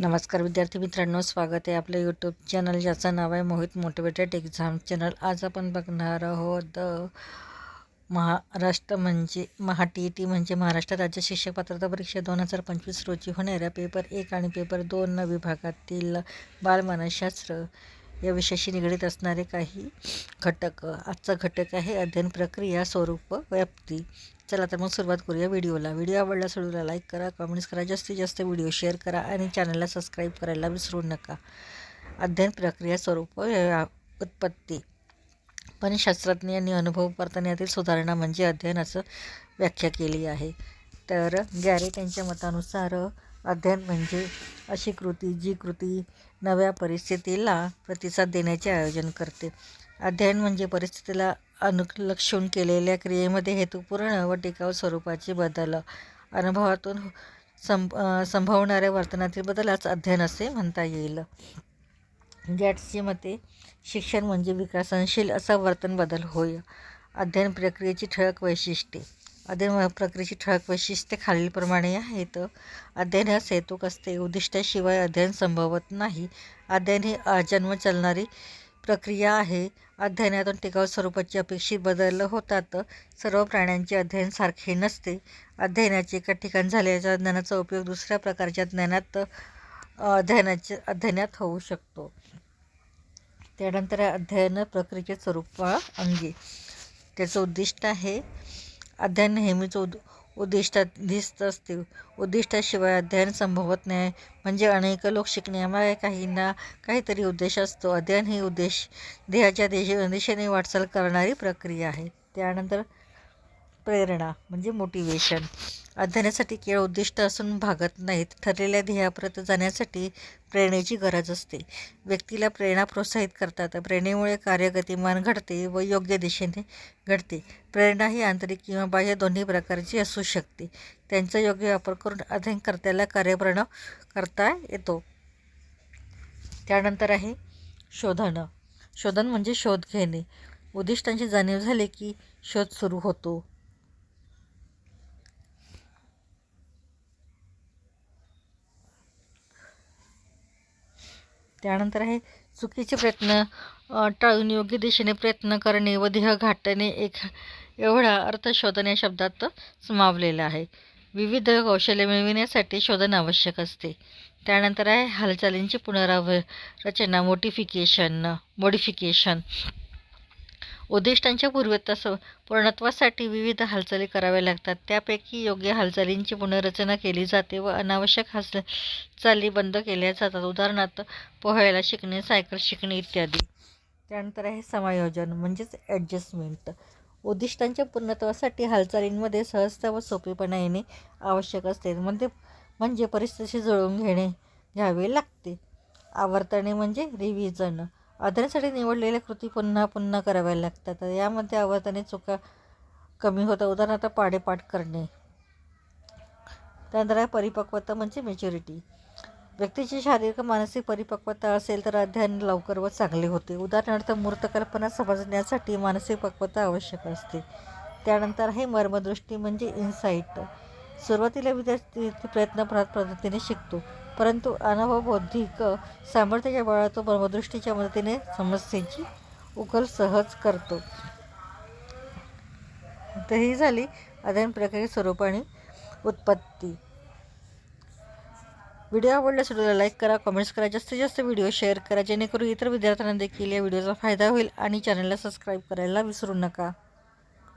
नमस्कार विद्यार्थी मित्रांनो स्वागत आहे आपलं यूट्यूब चॅनल ज्याचं नाव आहे मोहित मोटिवेटेड एक्झाम चॅनल आज आपण बघणार आहोत द महाराष्ट्र म्हणजे महा टी टी म्हणजे महाराष्ट्र राज्य शिक्षक पात्रता परीक्षा दोन हजार पंचवीस रोजी होणाऱ्या पेपर एक आणि पेपर दोन विभागातील बालमानसशास्त्र या विषयाशी निगडीत असणारे काही घटक आजचा घटक आहे अध्ययन प्रक्रिया स्वरूप व्याप्ती. चला तर मग सुरुवात करूया व्हिडिओला. व्हिडिओ आवडला व्हिडिओला लाईक करा कमेंट्स करा जास्तीत जास्त व्हिडिओ शेअर करा आणि चॅनलला सबस्क्राईब करायला विसरू नका. अध्ययन प्रक्रिया स्वरूप उत्पत्ती. पण शास्त्रज्ञ आणि अनुभव वर्तनातील सुधारणा म्हणजे अध्ययनाचं व्याख्या केली आहे. तर गॅरे त्यांच्या मतानुसार अध्ययन म्हणजे अशी कृती जी कृती नव्या परिस्थितीला प्रतिसाद देण्याचे आयोजन करते. अध्ययन म्हणजे परिस्थितीला अनुलक्षून केलेल्या क्रियेमध्ये हेतुपूर्ण व टिकाऊ स्वरूपाचे बदल. अनुभवातून सं संभवणाऱ्या वर्तनातील बदलाच अध्ययन असे म्हणता येईल. गॅट्सचे मते शिक्षण म्हणजे विकासनशील असा वर्तन बदल होय. अध्ययन प्रक्रियेची ठळक वैशिष्ट्ये. अध्ययन प्रक्रियेची ठळक वैशिष्ट्ये खालीलप्रमाणे आहेत. अध्ययनास हेतूक असते उद्दिष्टाशिवाय अध्ययन संभवत नाही. अध्ययन ही आजन्म चालणारी प्रक्रिया आहे. अध्ययनातून टिकाऊ स्वरूपाचे अपेक्षित बदल होतात. सर्व प्राण्यांचे अध्ययन सारखे नसते. अध्ययनाचे एका ठिकाण झालेल्या ज्ञानाचा उपयोग दुसऱ्या प्रकारच्या ज्ञानात अध्ययनाचे अध्ययनात होऊ शकतो. त्यानंतर अध्ययन प्रक्रियेचे स्वरूप अंगी. त्याचं उद्दिष्ट आहे अध्ययन नेहमीच उद उद्दिष्टाधीस्त असते. उद्दिष्टाशिवाय अध्ययन संभवत नाही. म्हणजे अनेक लोक शिकण्यामागे काहींना काहीतरी उद्देश असतो. अध्ययन ही उद्देश देहाच्या दिशे दिशेने वाटचाल करणारी प्रक्रिया आहे. त्यानंतर प्रेरणा म्हणजे मोटिवेशन अध्ययनासाठी केवळ उद्दिष्ट असून भागत नाहीत. ठरलेल्या ध्येयापर्यंत जाण्यासाठी प्रेरणेची गरज असते. व्यक्तीला प्रेरणा प्रोत्साहित करतात. प्रेरणेमुळे कार्य गतिमान घडते व योग्य दिशेने घडते. प्रेरणा ही आंतरिक किंवा बाह्य दोन्ही प्रकारची असू शकते. त्यांचा योग्य वापर करून अध्ययनकर्त्याला कार्यप्रण करता येतो. त्यानंतर आहे शोधन. शोधन म्हणजे शोध घेणे. उद्दिष्टांची जाणीव झाली की शोध सुरू होतो. त्यानंतर आहे चुकीचे प्रयत्न टाळून योग्य दिशेने प्रयत्न करणे व देह घाटणे एक एवढा अर्थ शोधन या शब्दात समावलेला आहे. विविध कौशल्य मिळविण्यासाठी शोधन आवश्यक असते. त्यानंतर आहे हालचालींची पुनराव रचना मोटिफिकेशन मॉडिफिकेशन उद्दिष्टांच्या पूर्वतस पूर्णत्वासाठी विविध हालचाली कराव्या लागतात. त्यापैकी योग्य हालचालींची पुनर्रचना केली जाते व अनावश्यक हालचाली बंद केल्या जातात. उदाहरणार्थ पोहायला शिकणे सायकल शिकणे इत्यादी. त्यानंतर आहे समायोजन म्हणजेच ॲडजस्टमेंट उद्दिष्टांच्या पूर्णत्वासाठी हालचालींमध्ये सहजता व सोपेपणा येणे आवश्यक असते. म्हणजे म्हणजे परिस्थितीशी जुळवून घेणे घ्यावे लागते. आवर्तने म्हणजे रिव्हिजन अध्ययनासाठी निवडलेल्या कृती पुन्हा पुन्हा कराव्या लागतात. यामध्ये आवर्तने चुका कमी होतात. उदाहरणार्थ पाडेपाठ करणे. त्यानंतर आहे परिपक्वता म्हणजे मेच्युरिटी व्यक्तीची शारीरिक मानसिक परिपक्वता असेल तर अध्ययन लवकर व चांगले होते. उदाहरणार्थ मूर्त कल्पना समजण्यासाठी मानसिक पक्वता आवश्यक असते. त्यानंतर आहे मर्मदृष्टी म्हणजे इन्साईट सुरुवातीला विद्यार्थी प्रयत्नपरात पद्धतीने शिकतो. परंतु अनुभव बौद्धिक सामर्थ्याच्या बाळातो तो मदतीने समस्येची उकल सहज करतो. तर ही झाली अध्ययन प्रक्रिया स्वरूप आणि उत्पत्ती. व्हिडिओ आवडल्यास व्हिडिओला लाईक करा कमेंट्स करा जास्तीत जास्त व्हिडिओ शेअर करा जेणेकरून इतर विद्यार्थ्यांना देखील या व्हिडिओचा फायदा होईल आणि चॅनलला सबस्क्राईब करायला विसरू नका.